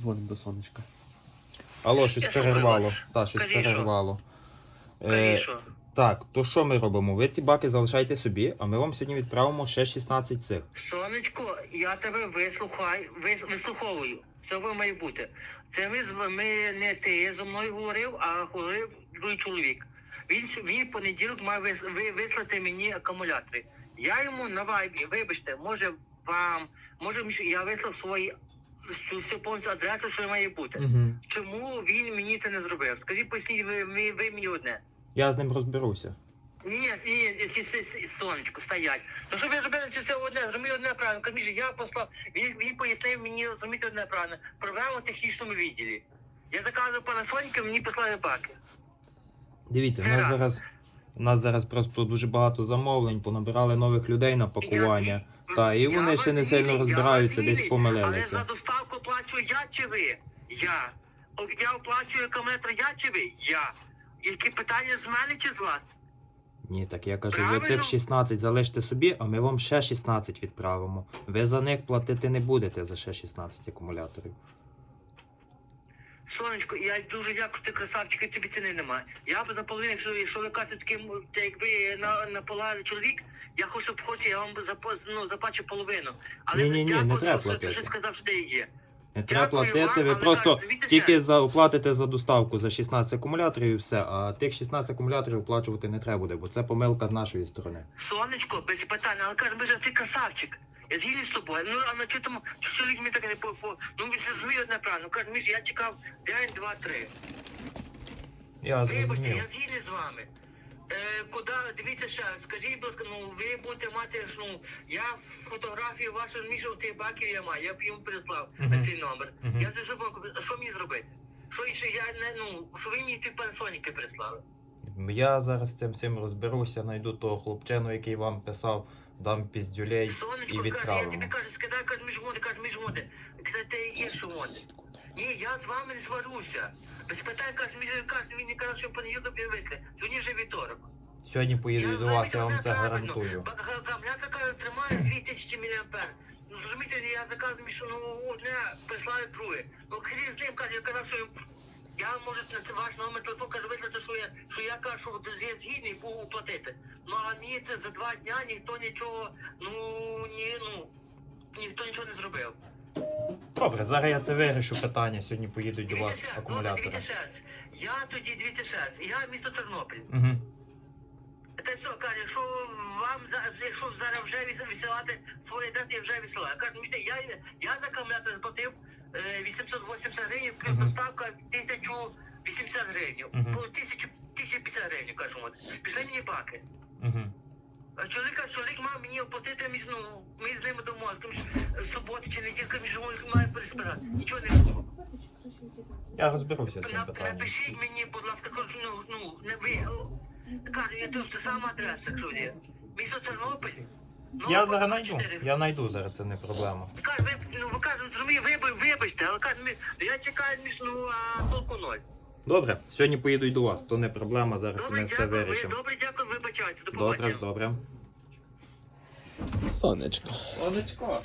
Дзвонимо до сонечка. Алло, щось Я слухаю перервало. вас. Так, щось Кажіть, що? перервало. Е, що? так, то що ми робимо? Ви ці баки залишайте собі, а ми вам сьогодні відправимо ще 16 цих. Сонечко, я тебе вислухаю, вис, вислуховую. Цього має бути. Це ми, з- ми не ти зі мною говорив, а говорив другий чоловік. Він, с- він в понеділок має вис, ви, вислати мені акумулятори. Я йому на вайбі, вибачте, може вам, може я вислав свої всю, повністю адресу, що має бути. Угу. Чому він мені це не зробив? Скажіть, поясніть ви, ви, ви мені одне. Я з ним розберуся. Ні, ні, ні, ці, сонечко стоять. Ну що ви зробили це все одне, зробили одне правильно. Каміж, я послав, він, він пояснив мені зробити одне правильно. Проблема в технічному відділі. Я заказував панасоніка, мені послали баки. Дивіться, у Це нас раз. зараз. У нас зараз просто дуже багато замовлень, понабирали нових людей на пакування. Та, і Я вони ще не вас сильно я розбираються, вас десь вірю. Але за доставку плачу я чи ви? Я. Я оплачую акумулятор я чи ви? Я. Які питання з мене чи з вас? Ні, так я кажу, ви Правильно. цих 16 залиште собі, а ми вам ще 16 відправимо. Ви за них платити не будете за ще 16 акумуляторів. Сонечко, я дуже дякую, ти красавчик, і тобі ціни немає. Я б за половину, якщо, якщо ви кажете таким, та якби на, на пола чоловік, я хочу б хочу, я вам запо, ну, заплачу половину. Але Ні-ні-ні, не дякую, треба що, що ти платити. щось сказав, що де є. Не треба Дякую платити, вам, ви але просто дивіться тільки за, оплатите за доставку за 16 акумуляторів і все, а тих 16 акумуляторів оплачувати не треба буде, бо це помилка з нашої сторони. Сонечко, без питань, але каже, може, ти красавчик. Я згідний з тобою. Ну, а на чому, що чоловік мені так не по, по ну, це зрозумів одне правильно. Каже, Міш, я чекав день, два, три. Я Вибачте, зрозумів. я згідний з вами. Е, куди, дивіться ще, скажіть, будь ласка, ну ви будете мати, ж, ну, я фотографію вашу мішу тих баків я маю, я б йому прислав Мгм. на цей номер. Мгм. Я це зробив, а що мені зробити? Що ще я не, ну, що ви мені ті пансоніки прислали? Я зараз з цим всім розберуся, знайду того хлопчину, який вам писав, дам піздюлей і Сонечко, каже, я відправимо. тобі кажу, скидай, каже, між моди, каже, між моди. Каже, ти є що моди. Ні, я з вами не сварюся. Без питань, між, каже, він не каже, що в понеділок не вийшли. Сьогодні вже вівторок. Сьогодні поїду до вас, я вам це гарантую. Я закажу, тримаю 2000 мА. Ну, зрозумієте, я заказую, що ну, одне прислали друге. Ну, хрін з ним, каже, я казав, що я можу на це ваш номер телефону, каже, вислати, що я, що я кажу, що я згідний був уплатити. Ну, а мені це за два дня ніхто нічого, ну, ні, ну, ніхто нічого не зробив. Добре, зараз я це вирішу питання. Сьогодні поїдуть до вас Дивіться акумулятори. Дивіться ще. Я тоді, дивіться раз. Я місто Тернопіль. Угу. Та що, каже, якщо вам за- якщо зараз вже віс- висилати свої дати, я вже висилаю. Каже, мені, я, я за акумулятор заплатив е, 880 гривень, плюс Мгм. доставка 1080 гривень. Мгм. По 1000 1050 гривень, кажу. От. Пішли мені баки. Угу. Чоловік, мав мені оплатити між, ну, ми з ними е, суботу чи неділю між має переспирати. Нічого не було. Я розберуся з цим питанням. Напишіть мені, будь ласка, ну, ну, не ви. Кажу, я тут сама адреса, якщо. Місто Тернопіль. Ну, Я зараз знайду. 24. Я знайду зараз, це не проблема. Кажу, ви, ну, ви кажете, зрозумію, ви, вибачте, але кажу, я чекаю між, ну, а толку ноль. Добре, сьогодні поїдуть до вас, то не проблема, зараз Добре, ми все дякую, ви, вирішимо. добре, дякую, вибачайте, до Добре побачення. ж, добре. Сонечко. Сонечко.